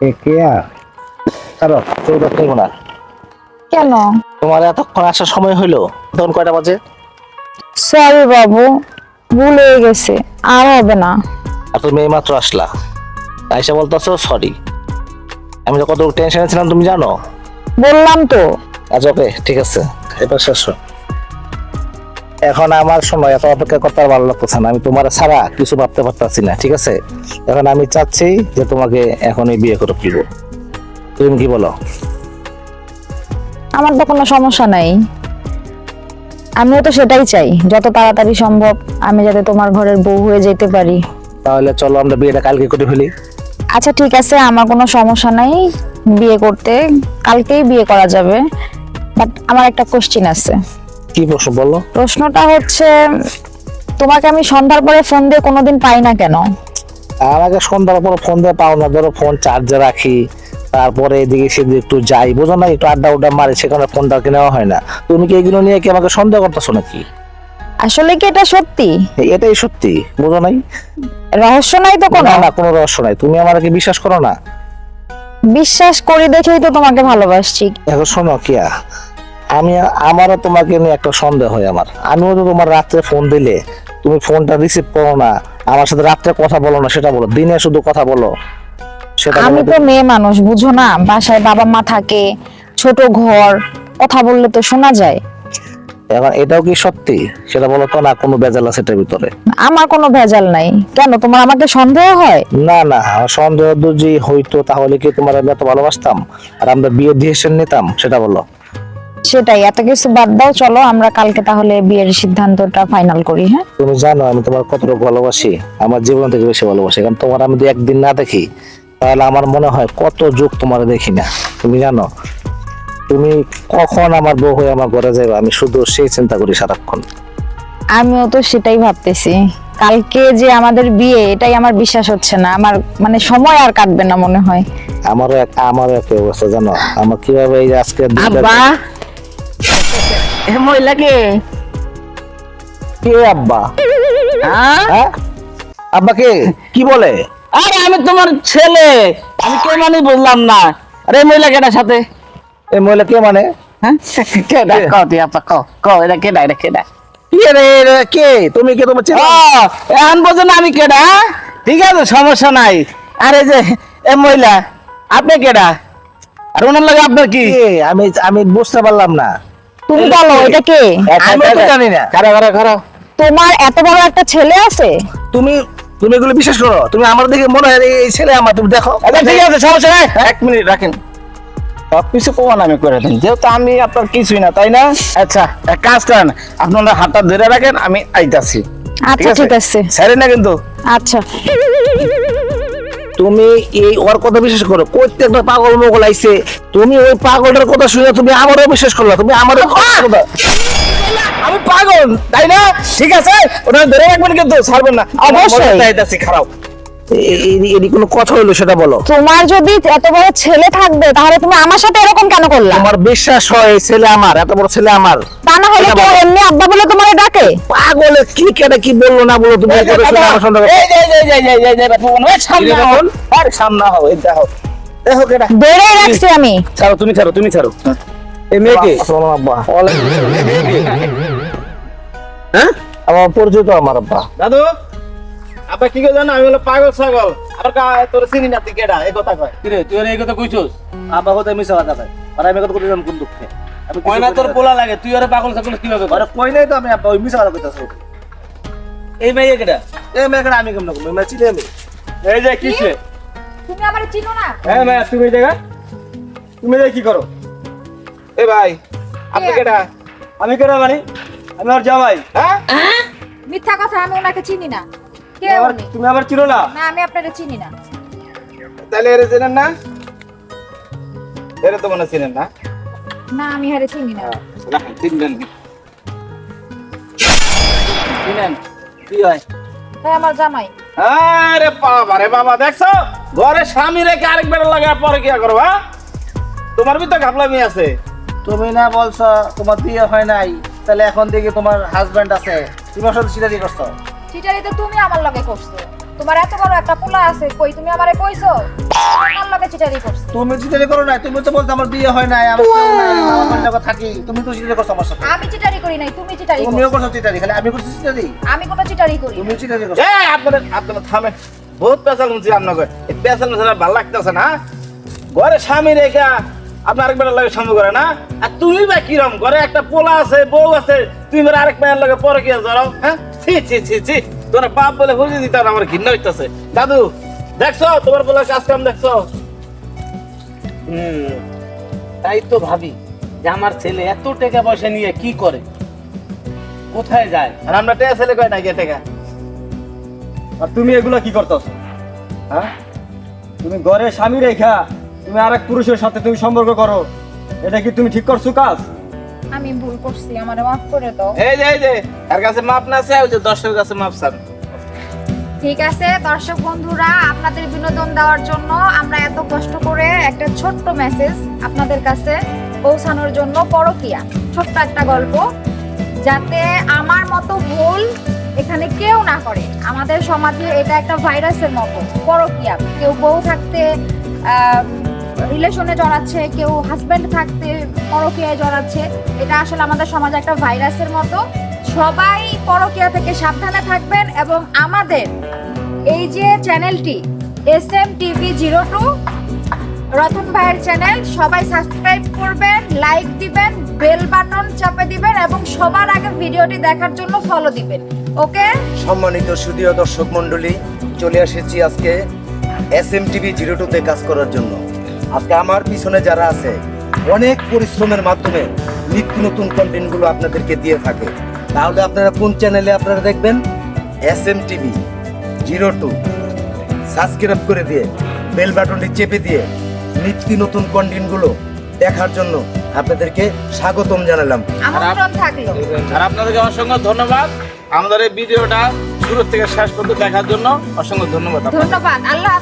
কেয়া কারও না। কেন? তোমার এতক্ষণ আসার সময় তখন কয়টা বাজে? সরি বাবু ভুল হয়ে গেছে আর হবে না। আর তুমি এইমাত্র আসলা। আইসা বলতেছো সরি আমি তো কত টেনশনে ছিলাম তুমি জানো? বললাম তো। আচ্ছা ওকে ঠিক আছে। এবার শেষ। এখন আমার সময় এত অপেক্ষা করতে ভালো লাগতেছে না। আমি তোমার ছাড়া কিছু ভাবতে পারতেছি না ঠিক আছে? এখন আমি চাচ্ছি যে তোমাকে এখনই বিয়ে করে ফেলব। তুমি কি বলো? আমার তো কোনো সমস্যা নাই। আমিও তো সেটাই চাই যত তাড়াতাড়ি সম্ভব আমি যাতে তোমার ঘরের বউ হয়ে যেতে পারি। তাহলে চলো আমরা বিয়েটা কালকে করে ফেলি। আচ্ছা ঠিক আছে আমার কোনো সমস্যা নাই। বিয়ে করতে কালকেই বিয়ে করা যাবে। বাট আমার একটা কোশ্চিন আছে। কি প্রশ্ন বলো। প্রশ্নটা হচ্ছে তোমাকে আমি সন্ধ্যার পরে ফোন দিয়ে কোনোদিন পাই না কেন? আমাকে সন্ধ্যার পর ফোন দিয়ে পাও না। ধরো ফোন চার্জে রাখি তারপরে এদিকে সেদিকে একটু যাই। বোঝো না একটু আড্ডা উড্ডা মারি সেখানে ফোনটা কি নেওয়া হয় না। তুমি কি এগুলো নিয়ে কি আমাকে সন্দেহ করতেছো নাকি? আসলে কি এটা সত্যি? এটাই সত্যি বোঝো নাই? রহস্য নাই তো কোনো? না কোনো রহস্য নাই। তুমি আমাকে বিশ্বাস করো না? বিশ্বাস করি দেখেই তো তোমাকে ভালোবাসছি। এখন শোনো কিয়া আমি আমারও তোমাকে নিয়ে একটা সন্দেহ হয় আমার। আমিও তো তোমার রাত্রে ফোন দিলে তুমি ফোনটা রিসিভ করো না আমার সাথে রাত্রে কথা বলো না সেটা বলো দিনে শুধু কথা বলো। সেটা আমি তো মেয়ে মানুষ বুঝো না বাসায় বাবা মা থাকে ছোট ঘর কথা বললে তো শোনা যায়। এখন এটাও কি সত্যি? সেটা বলো তো না কোনো ভেজাল আছে এটার ভিতরে? আমার কোনো ভেজাল নাই। কেন তোমার আমাকে সন্দেহ হয়? না না সন্দেহ যদি হইতো তাহলে কি তোমার আমি এত ভালোবাসতাম? আর আমরা বিয়ে ডিসিশন নিতাম? সেটা বলো। সেটাই এত কিছু বাদ দাও চলো আমরা কালকে তাহলে বিয়ের সিদ্ধান্তটা ফাইনাল করি হ্যাঁ? তুমি জানো আমি তোমার কতটুকু ভালোবাসি আমার জীবন থেকে বেশি ভালোবাসি কারণ তোমার আমি একদিন না দেখি তাহলে আমার মনে হয় কত যুগ তোমার দেখি না। তুমি জানো? তুমি কখন আমার বউ হয়ে আমার ঘরে যাবে আমি শুধু সেই চিন্তা করি সারাক্ষণ। আমিও তো সেটাই ভাবতেছি। কালকে যে আমাদের বিয়ে এটাই আমার বিশ্বাস হচ্ছে না। আমার মানে সময় আর কাটবে না মনে হয়। আমারও এক আমারও একই অবস্থা জানো? আমার কীভাবে এই যে আজকে আব্বা! এ কে? আব্বা? হ্যাঁ? হ্যাঁ? আব্বা কে? কি বলে? আরে আমি তোমার ছেলে। আমি কে মানে বুঝলাম না। আরে এই মহিলা কেটার সাথে? এই মহিলা কে মানে? হ্যাঁ? কেডা কও তুই আপা কও কও এটা কেডা এটা কেডা কে রে রে, কে? তুমি কে তোমার এখন বোঝো আমি কেডা? ঠিক আছে সমস্যা নাই। আরে যে এ মহিলা আপনি কেডা? আর ওনার লাগে আপনার কি? আমি আমি বুঝতে পারলাম না। তুমি বলো এটা কে? আমি তো জানি না। খারো খারো খারো তোমার এত বড় একটা ছেলে আছে? তুমি তুমি এগুলো বিশ্বাস করো? তুমি আমার দিকে মনে হয় এই- ছেলে আমার তুমি দেখো। আচ্ছা ঠিক আছে সমস্যা নাই। এক মিনিট রাখেন। সব কিছু প্রমাণ আমি করে দিন। যেহেতু আমি আপনার কিছুই না তাই না? আচ্ছা এক কাজ করেন আপনারা হাতটা ধরে রাখেন আমি আইতাছি। আচ্ছা ঠিক আছে? না কিন্তু। আচ্ছা। তুমি এই ওর কথা বিশ্বাস করো। প্রত্যেকটা পাগল মোগল আইছে। তুমি ওই পাগলটার কথা শুনে তুমি আমারও বিশ্বাস করল তুমি আমারও কথা আমি পাগল তাই না? ঠিক আছে? ওটা ধরে রাখবেন কিন্তু ছাড়বেন না। অবশ্যই। খারাপ। কোনো কথা হইল সেটা বলো। তোমার যদি এত বড় ছেলে থাকবে তাহলে তুমি আমার সাথে এরকম কেন করলা? আমার বিশ্বাস হয় ছেলে আমার এত বড় ছেলে আমার। তা না হলে এমনি আব্বা বলে তোমার ডাকে? পাগলে কি কেটে কি বলল না বলো তুমি? শুনে আমার সন্দেহ করো। এই যে এই যে এই যে এই সামনে। আরে সামনে হও এই দেখো। দেখো কেডা ধরে রাখছি আমি। ছাড়ো তুমি ছাড়ো তুমি ছাড়ো। এই মেয়েকে। আসসালামু আব্বা। হ্যাঁ? আমার পরিচিত আমার আব্বা। দাদু? আবার কি করে জানো? আমি হলো পাগল ছাগল। আবার কা তোর চিনি না তুই কেডা? এই কথা কয়। কিরে তুই এই কথা কইছস? আব্বা কথা মিছা কথা কয় আর আমি কথা কইলাম কোন দুঃখে। কই না তোর পোলা লাগে। তুই আরে পাগল ছাগল কীভাবে আরে কই নাই তো আমি আব্বা ওই মিছা কথা কইতাছ এই মেয়ে কেডা? এই মেয়েকে আমি কেমন মেয়ে চিনি আমি। এই যে কিসে তুমি আমার চিনো না? হ্যাঁ মেয়ে তুমি এই জায়গা তুমি এই কি করো? এ ভাই আপনি কেডা? আমি কেডা মানে? আমি আর জামাই। হ্যাঁ? মিথ্যা কথা আমি ওনাকে চিনি না। কে আবার- উনি? তুমি আবার চিনো না? না আমি আপনাকে চিনি না। তাহলে এর চেনেন না? এর তো মনে হয় চিনেন না। না আমি হারে চিনি না। না চিনবেন চিনেন কি হয়? তাই আমার জামাই। আরে বাবা রে বাবা দেখছ? ঘরে স্বামী রেখে আরেকবার লাগা পরে কি করো হ্যাঁ? তোমার ভিতর ঘাপলামি আছে। তুমি না বলছো তোমার বিয়ে হয় নাই। তাহলে এখন দেখি তোমার হাজবেন্ড আছে। তুমি ওর সাথে সিটারি করছ। চিটারি তো তুমি আমার লগে করছ। তোমার এত বড় একটা পোলা আছে কই তুমি আমারে কইছো? আমার লগে চিটারি করছ। তুমি চিটারি করো না তুমি তো বলতে আমার বিয়ে হয় নাই কেউ আমার লোক থাকি তুমি তো চিটারি করছ আমার সাথে। আমি চিটারি করি নাই তুমি চিটারি তুমিও করছ। চিটারি খালি আমি করছি চিটারি আমি কোনো চিটারি করি না। তুমিও চিটারি করছ? এই আপনাদের আপনারা থামেন। বহুত পেশাল শুনছি আপনাকে। এই পেশাল মেশাল ভালো লাগতেছে না। ঘরে স্বামী রেখা আপনার আরেক বেটার লাগে করে না? আর তুমি বা কিরম ঘরে একটা পোলা আছে, বউ আছে, তুমি বেলা আরেক মেয়ের লাগে পরে কি জড়াও হ্যাঁ? ছি ছি ছি ছি। বাপ বলে আমার হইতেছে। দাদু, দেখছ? তোমার পোলার কাজ কাম দেখছ তাই তো ভাবি যে আমার ছেলে এত টাকা পয়সা নিয়ে কি করে? কোথায় যায়? আর আমরা টেকা ছেলে কয় না গিয়ে টাকা? আর তুমি এগুলা কি করতেছ? হ্যাঁ? তুমি ঘরে স্বামী রেখা তুমি আরেক পুরুষের সাথে তুমি সম্পর্ক করো। এটা কি তুমি ঠিক করছ কাজ? আমি ভুল করছি আমারে মাফ করে দাও। এই যে এই যে তার কাছে মাপ না আছে ওই যে দর্শকের কাছে মাপ চান। ঠিক আছে দর্শক বন্ধুরা আপনাদের বিনোদন দেওয়ার জন্য আমরা এত কষ্ট করে একটা ছোট্ট মেসেজ আপনাদের কাছে পৌঁছানোর জন্য পরকিয়া। ছোট্ট একটা গল্প যাতে আমার মতো ভুল এখানে কেউ না করে। আমাদের সমাজে এটা একটা ভাইরাসের মতো পরকিয়া। কেউ বউ থাকতে রিলেশনে জড়াচ্ছে, কেউ হাজব্যান্ড থাকতে পরকিয়ায় জড়াচ্ছে, এটা আসলে আমাদের সমাজে একটা ভাইরাসের মতো। সবাই পরকিয়া থেকে সাবধানে থাকবেন এবং আমাদের এই যে চ্যানেলটি S M TV zero two Ratan ভাইয়ের চ্যানেল সবাই সাবস্ক্রাইব করবেন লাইক দিবেন বেল বাটন চাপে দিবেন এবং সবার আগে ভিডিওটি দেখার জন্য ফলো দিবেন। ওকে? সম্মানিত সুদীয় দর্শক মণ্ডলী, চলে এসেছি আজকে এস এম টিভি জিরো টুতে কাজ করার জন্য। আজকে আমার পিছনে যারা আছে অনেক পরিশ্রমের মাধ্যমে নিত্য নতুন কন্টেন্টগুলো আপনাদেরকে দিয়ে থাকে। তাহলে আপনারা কোন চ্যানেলে আপনারা দেখবেন? S M TV zero two subscribe করে দিয়ে বেল বাটনটি চেপে দিয়ে নিত্য নতুন কন্টেন্টগুলো দেখার জন্য আপনাদেরকে স্বাগতম জানালাম। আর আপনাদেরকে অসংখ্য ধন্যবাদ। আমাদের এই ভিডিওটা শুরু থেকে শেষ পর্যন্ত দেখার জন্য অসংখ্য ধন্যবাদ। ধন্যবাদ। আল্লাহ